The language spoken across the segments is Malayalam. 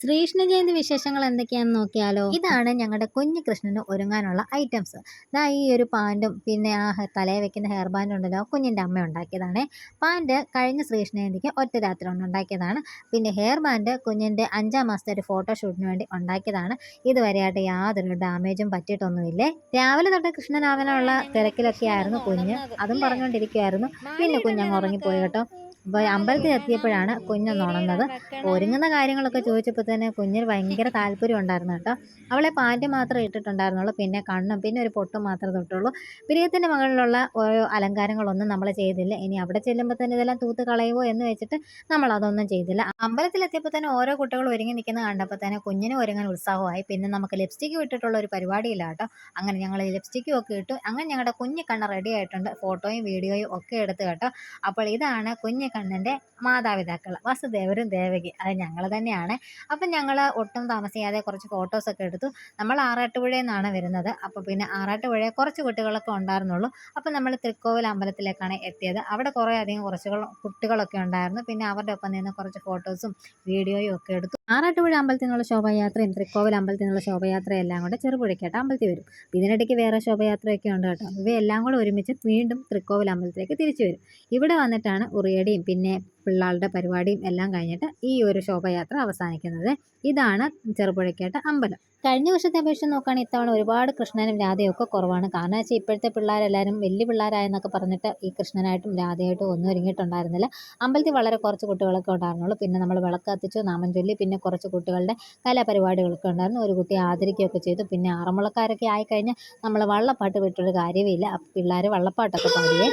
ശ്രീകൃഷ്ണ ജയന്തി വിശേഷങ്ങൾ എന്തൊക്കെയാണെന്ന് നോക്കിയാലോ? ഇതാണ് ഞങ്ങളുടെ കുഞ്ഞു കൃഷ്ണന് ഒരുങ്ങാനുള്ള ഐറ്റംസ്. ഇതാ ഈ ഒരു പാന്റും പിന്നെ ആ തലയെ തലയിൽ വെക്കുന്ന ഹെയർ ബാൻഡ് ഉണ്ടല്ലോ കുഞ്ഞിന്റെ അമ്മ ഉണ്ടാക്കിയതാണ്. പാന്റ് കഴിഞ്ഞ ശ്രീകൃഷ്ണ ജയന്തിക്ക് ഒറ്റ രാത്രി കൊണ്ട് ഉണ്ടാക്കിയതാണ്. പിന്നെ ഹെയർ ബാൻഡ് കുഞ്ഞിന്റെ അഞ്ചാം മാസത്തെ ഒരു ഫോട്ടോഷൂട്ടിന് വേണ്ടി ഉണ്ടാക്കിയതാണ്. ഇതുവരെയായിട്ട് യാതൊരു ഡാമേജും പറ്റിയിട്ടൊന്നുമില്ലേ? രാവിലെ തൊട്ട് കൃഷ്ണനാവനുള്ള തിരക്കിലൊക്കെ ആയിരുന്നു കുഞ്ഞ്. അതും പറഞ്ഞുകൊണ്ടിരിക്കുമായിരുന്നു പിന്നെ കുഞ്ഞങ്ങ് ഉറങ്ങിപ്പോയി കേട്ടോ. അപ്പോൾ അമ്പലത്തിൽ എത്തിയപ്പോഴാണ് കുഞ്ഞൊന്നുണന്നത് ഒരുങ്ങുന്ന കാര്യങ്ങളൊക്കെ ചോദിച്ചപ്പോൾ തന്നെ കുഞ്ഞിന് ഭയങ്കര താല്പര്യം ഉണ്ടായിരുന്നു കേട്ടോ. അവളെ പാന്റ് മാത്രമേ ഇട്ടിട്ടുണ്ടായിരുന്നുള്ളൂ പിന്നെ കണ്ണും പിന്നെ ഒരു പൊട്ടും മാത്രമേ തൊട്ടുള്ളൂ. പ്രിയത്തിന്റെ മകളിലുള്ള ഓരോ അലങ്കാരങ്ങളൊന്നും നമ്മൾ ചെയ്തില്ല. ഇനി അവിടെ ചെല്ലുമ്പോൾ തന്നെ ഇതെല്ലാം തൂത്ത് കളയുമോ എന്ന് വെച്ചിട്ട് നമ്മൾ അതൊന്നും ചെയ്തില്ല. അമ്പലത്തിലെത്തിയപ്പോൾ തന്നെ ഓരോ കുട്ടികൾ ഒരുങ്ങി നിൽക്കുന്നത് കണ്ടപ്പോൾ തന്നെ കുഞ്ഞിന് ഒരുങ്ങാൻ ഉത്സാഹമായി. പിന്നെ നമുക്ക് ലിപ്സ്റ്റിക്ക് വിട്ടിട്ടുള്ള ഒരു പരിപാടിയില്ല കേട്ടോ. അങ്ങനെ ഞങ്ങൾ ലിപ്സ്റ്റിക്കും ഒക്കെ ഇട്ടു അങ്ങനെ ഞങ്ങളുടെ കുഞ്ഞിക്കണ്ണ കണ്ണ് റെഡി ആയിട്ടുണ്ട്. ഫോട്ടോയും വീഡിയോയും ഒക്കെ എടുത്ത് കേട്ടോ. അപ്പോൾ ഇതാണ് കുഞ്ഞു കണ്ണന്റെ മാതാപിതാക്കൾ വസുദേവരും ദേവകി അത് ഞങ്ങൾ തന്നെയാണ്. അപ്പം ഞങ്ങൾ ഒട്ടും താമസിയാതെ കുറച്ച് ഫോട്ടോസൊക്കെ എടുത്തു. നമ്മൾ ആറാട്ടുപുഴയിൽ നിന്നാണ് വരുന്നത്. അപ്പോൾ പിന്നെ ആറാട്ടുപുഴയെ കുറച്ച് കുട്ടികളൊക്കെ ഉണ്ടായിരുന്നുള്ളൂ. അപ്പോൾ നമ്മൾ തൃക്കോവിൽ അമ്പലത്തിലേക്കാണ് എത്തിയത്. അവിടെ കുറേ അധികം കുറച്ച് കുട്ടികളൊക്കെ ഉണ്ടായിരുന്നു. പിന്നെ അവരുടെ ഒപ്പം നിന്ന് കുറച്ച് ഫോട്ടോസും വീഡിയോയും ഒക്കെ എടുത്തു. ആറാട്ടുപുഴ അമ്പലത്തിൽ നിന്നുള്ള ശോഭായാത്രയും തൃക്കോവിൽ അമ്പലത്തിൽ നിന്നുള്ള ശോഭായാത്രയും എല്ലാം കൂടെ ചെറുപുഴയ്ക്കായിട്ട് അമ്പലത്തിൽ വരും. ഇതിനിടയ്ക്ക് വേറെ ശോഭയാത്രയൊക്കെ ഉണ്ട് കേട്ടോ. ഇവയെല്ലാം കൂടെ ഒരുമിച്ച് വീണ്ടും തൃക്കോവിൽ അമ്പലത്തിലേക്ക് തിരിച്ചു വരും. ഇവിടെ വന്നിട്ടാണ് ഉറിയടിയും പിന്നെ പിള്ളാരുടെ പരിപാടിയും എല്ലാം കഴിഞ്ഞിട്ട് ഈ ഒരു ശോഭയാത്ര അവസാനിക്കുന്നത്. ഇതാണ് ചെറുപുഴയ്ക്കാട്ട് അമ്പലം. കഴിഞ്ഞ വർഷത്തെ അപേക്ഷിച്ച് നോക്കുകയാണെങ്കിൽ ഇത്തവണ ഒരുപാട് കൃഷ്ണനും രാധയും ഒക്കെ കുറവാണ്. കാരണം വെച്ചാൽ ഇപ്പോഴത്തെ പിള്ളേരെല്ലാവരും വലിയ പിള്ളേരായെന്നൊക്കെ പറഞ്ഞിട്ട് ഈ കൃഷ്ണനായിട്ടും രാധയായിട്ടും ഒന്നും ഒരുങ്ങിയിട്ടുണ്ടായിരുന്നില്ല. അമ്പലത്തിൽ വളരെ കുറച്ച് കുട്ടികളൊക്കെ ഉണ്ടായിരുന്നുള്ളൂ. പിന്നെ നമ്മൾ വിളക്ക് കത്തിച്ചു നാമം ചൊല്ലി പിന്നെ കുറച്ച് കുട്ടികളുടെ കലാപരിപാടികളൊക്കെ ഉണ്ടായിരുന്നു. ഒരു കുട്ടി ആദരിക്കുകയൊക്കെ ചെയ്തു. പിന്നെ ആറന്മുളക്കാരൊക്കെ ആയിക്കഴിഞ്ഞാൽ നമ്മൾ വള്ളപ്പാട്ട് വിട്ടൊരു കാര്യമില്ല പിള്ളേർ വള്ളപ്പാട്ടൊക്കെ പാടിയേ.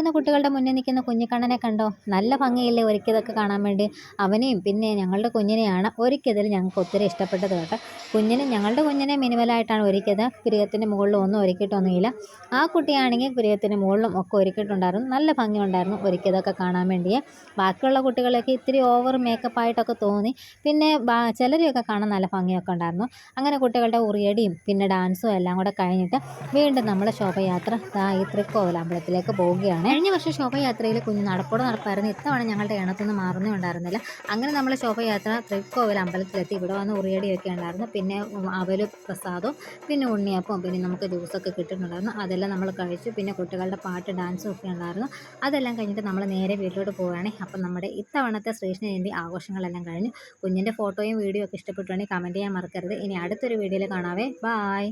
പാടുന്ന കുട്ടികളുടെ മുന്നിൽ നിൽക്കുന്ന കുഞ്ഞിക്കണ്ണനെ കണ്ടോ? നല്ല ഭംഗിയില്ലേ ഒരുക്കിയതൊക്കെ കാണാൻ വേണ്ടി? അവനെയും പിന്നെ ഞങ്ങളുടെ കുഞ്ഞിനെയാണ് ഒരുക്കിയതിൽ ഞങ്ങൾക്ക് ഒത്തിരി ഇഷ്ടപ്പെട്ടത് കേട്ടോ. കുഞ്ഞിനെ ഞങ്ങളുടെ കുഞ്ഞിനെ മിനിമലായിട്ടാണ് ഒരുക്കിയത്. പ്രിയത്തിന്റെ മുകളിലും ഒന്നും ഒരുക്കിയിട്ടൊന്നുമില്ല. ആ കുട്ടിയാണെങ്കിൽ പ്രിയത്തിന്റെ മുകളിലും ഒക്കെ ഒരുക്കിയിട്ടുണ്ടായിരുന്നു. നല്ല ഭംഗിയുണ്ടായിരുന്നു ഒരുക്കിയതൊക്കെ കാണാൻ വേണ്ടിയേ. ബാക്കിയുള്ള കുട്ടികളൊക്കെ ഇത്തിരി ഓവർ മേക്കപ്പ് ആയിട്ടൊക്കെ തോന്നി. പിന്നെ ചിലരെയൊക്കെ കാണാൻ നല്ല ഭംഗിയൊക്കെ ഉണ്ടായിരുന്നു. അങ്ങനെ കുട്ടികളുടെ ഉറിയടിയും പിന്നെ ഡാൻസും എല്ലാം കൂടെ കഴിഞ്ഞിട്ട് വീണ്ടും നമ്മൾ ശോഭയാത്ര ഈ തൃക്കോവിൽ അമ്പലത്തിലേക്ക് പോവുകയാണ്. കഴിഞ്ഞ വർഷം ശോഭയാത്രയിൽ കുഞ്ഞ് നടപ്പോടെ നടപ്പായിരുന്നു. ഇത്തവണ ഞങ്ങളുടെ ഇണത്തൊന്നും മാറുന്നേ ഉണ്ടായിരുന്നില്ല. അങ്ങനെ നമ്മൾ ശോഭയാത്ര തൃക്കോവിൽ അമ്പലത്തിലെത്തി. ഇവിടെ വന്ന് ഉറിയടിയൊക്കെ ഉണ്ടായിരുന്നു. പിന്നെ അവൽ പ്രസാദവും പിന്നെ ഉണ്ണിയപ്പവും പിന്നെ നമുക്ക് ജ്യൂസൊക്കെ കിട്ടിയിട്ടുണ്ടായിരുന്നു. അതെല്ലാം നമ്മൾ കഴിച്ചു. പിന്നെ കുട്ടികളുടെ പാട്ട് ഡാൻസും ഒക്കെ ഉണ്ടായിരുന്നു. അതെല്ലാം കഴിഞ്ഞിട്ട് നമ്മൾ നേരെ വീട്ടിലോട്ട് പോവുകയാണ്. അപ്പം നമ്മുടെ ഇത്തവണത്തെ ശ്രീകൃഷ്ണ ജയന്തി ആഘോഷങ്ങളെല്ലാം കഴിഞ്ഞു. കുഞ്ഞിന്റെ ഫോട്ടോയും വീഡിയോ ഒക്കെ ഇഷ്ടപ്പെട്ടുവാണെങ്കിൽ കമന്റ് ചെയ്യാൻ മറക്കരുത്. ഇനി അടുത്തൊരു വീഡിയോയിൽ കാണാവേ. ബായ്.